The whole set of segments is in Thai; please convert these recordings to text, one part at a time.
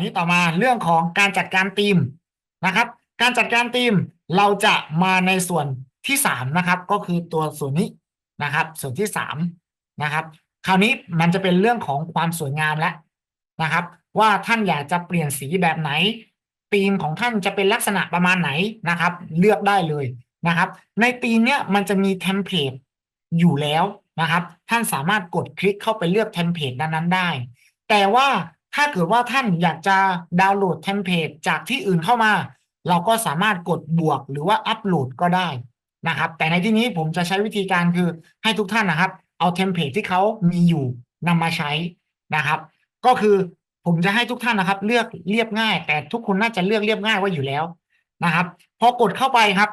นี้ต่อมาเรื่องของการจัดการธีมนะครับ การจัดการธีมเราจะมาในส่วนที่สามนะครับ ก็คือตัวส่วนนี้นะครับ ส่วนที่สามนะครับ คราวนี้มันจะเป็นเรื่องของความสวยงามแล้วนะครับ ว่าท่านอยากจะเปลี่ยนสีแบบไหนธีมของท่านจะเป็นลักษณะประมาณไหนนะครับ เลือกได้เลยนะครับ ในธีมเนี้ยมันจะมีเทมเพลตอยู่แล้วนะครับ ท่านสามารถกดคลิกเข้าไปเลือกเทมเพลตนั้นๆได้ แต่ว่า ถ้าเกิดว่าท่านอยากจะดาวน์โหลดเทมเพลตจากที่อื่นเข้ามา เราก็สามารถกดบวกหรือว่าอัปโหลดก็ได้นะครับ แต่ในที่นี้ผมจะใช้วิธีการคือให้ทุกท่านนะครับ เอาเทมเพลตที่เขามีอยู่นำมาใช้นะครับ ก็คือผมจะให้ทุกท่านนะครับ เลือกเรียบง่าย แต่ทุกคนน่าจะเลือกเรียบง่ายไว้อยู่แล้วนะครับ พอกดเข้าไปครับ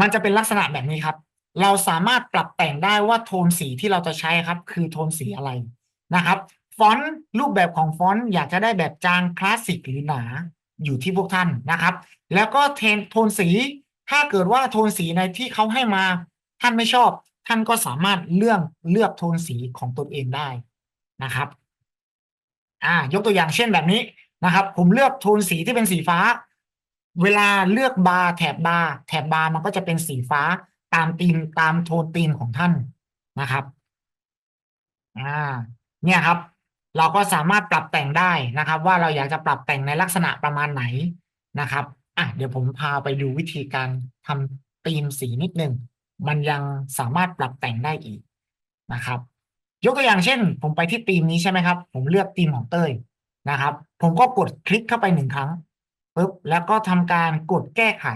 มันจะเป็นลักษณะแบบนี้ครับ เราสามารถปรับแต่งได้ว่าโทนสีที่เราจะใช้ครับ คือโทนสีอะไรนะครับ ฟอนต์รูปแบบของฟอนต์อยากจะได้แบบจางคลาสสิกหรือหนาอยู่ที่พวกท่านนะครับ แล้วก็เทนโทนสี ถ้าเกิดว่าโทนสีในที่เขาให้มา ท่านไม่ชอบ ท่านก็สามารถเลือกเลือกโทนสีของตนเองได้นะครับ อ่ายกตัวอย่างเช่นแบบนี้นะครับ ผมเลือกโทนสีที่เป็นสีฟ้า เวลาเลือกบาร์แถบบาร์แถบบาร์มันก็จะเป็นสีฟ้าตามธีมตามโทนธีมของท่านนะครับ อ่า เนี่ยครับ เราก็สามารถปรับแต่งได้นะครับ ว่าเราอยากจะปรับแต่งในลักษณะประมาณไหนนะครับอะเดี๋ยวผมพาไปดูวิธีการทำธีมสีนิดนึงมันยังสามารถปรับแต่งได้อีกนะครับ ยกตัวอย่างเช่น ผมไปที่ธีมนี้ใช่ไหมครับ ผมเลือกธีมของเต้ยนะครับ ผมก็กดคลิกเข้าไปหนึ่งครั้งปุ๊บแล้วก็ทำการกดแก้ไข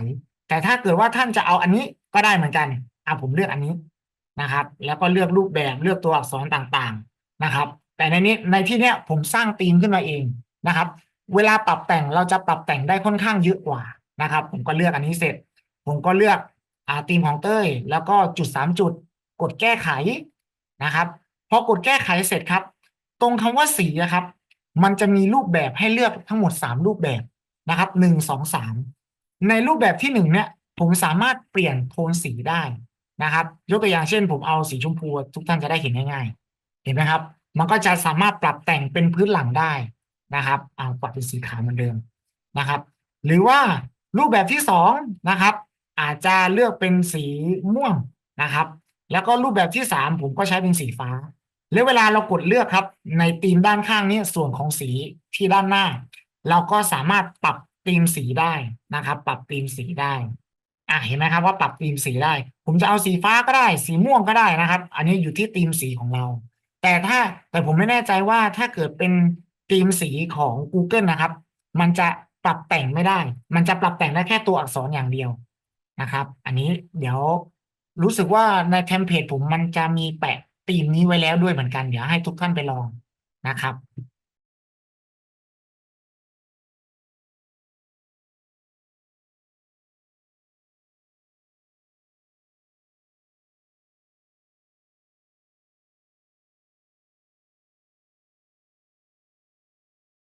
แต่ถ้าเกิดว่าท่านจะเอาอันนี้ก็ได้เหมือนกันอะผมเลือกอันนี้นะครับ แล้วก็เลือกรูปแบบเลือกตัวอักษรต่างๆนะครับ แต่ในนี้ในที่เนี้ยผมสร้างธีมขึ้นมาเองนะครับ เวลาปรับแต่งเราจะปรับแต่งได้ค่อนข้างเยอะกว่านะครับ ผมก็เลือกอันนี้เสร็จ ผมก็เลือกอ่าธีมของเต้ย แล้วก็จุดสามจุด กดแก้ไขนะครับพอกดแก้ไขเสร็จครับ ตรงคำว่าสีนะครับ มันจะมีรูปแบบให้เลือกทั้งหมดสามรูปแบบนะครับหนึ่งสองสามในรูปแบบที่หนึ่งเนี่ยผมสามารถเปลี่ยนโทนสีได้นะครับ ยกตัวอย่างเช่น ผมเอาสีชมพูทุกท่านจะได้เห็นง่ายๆ เห็นไหมครับ มันก็จะสามารถปรับแต่งเป็นพื้นหลังได้นะครับเอาปรับเป็นสีขาวเหมือนเดิมนะครับ หรือว่ารูปแบบที่สองนะครับ อาจจะเลือกเป็นสีม่วงนะครับ แล้วก็รูปแบบที่สามผมก็ใช้เป็นสีฟ้าแล้วเวลาเรากดเลือกครับ ในธีมด้านข้างนี้ส่วนของสีที่ด้านหน้า เราก็สามารถปรับธีมสีได้นะครับ ปรับธีมสีได้อะเห็นไหมครับว่าปรับธีมสีได้ ผมจะเอาสีฟ้าก็ได้ สีม่วงก็ได้นะครับ อันนี้อยู่ที่ธีมสีของเรา แต่ถ้าแต่ผมไม่แน่ใจว่าถ้าเกิดเป็นธีมสีของ Google นะครับ มันจะปรับแต่งไม่ได้ มันจะปรับแต่งได้แค่ตัวอักษรอย่างเดียวนะครับ อันนี้เดี๋ยวรู้สึกว่าในเทมเพลตผมมันจะมีแปะธีมนี้ไว้แล้วด้วยเหมือนกัน เดี๋ยวให้ทุกท่านไปลองนะครับ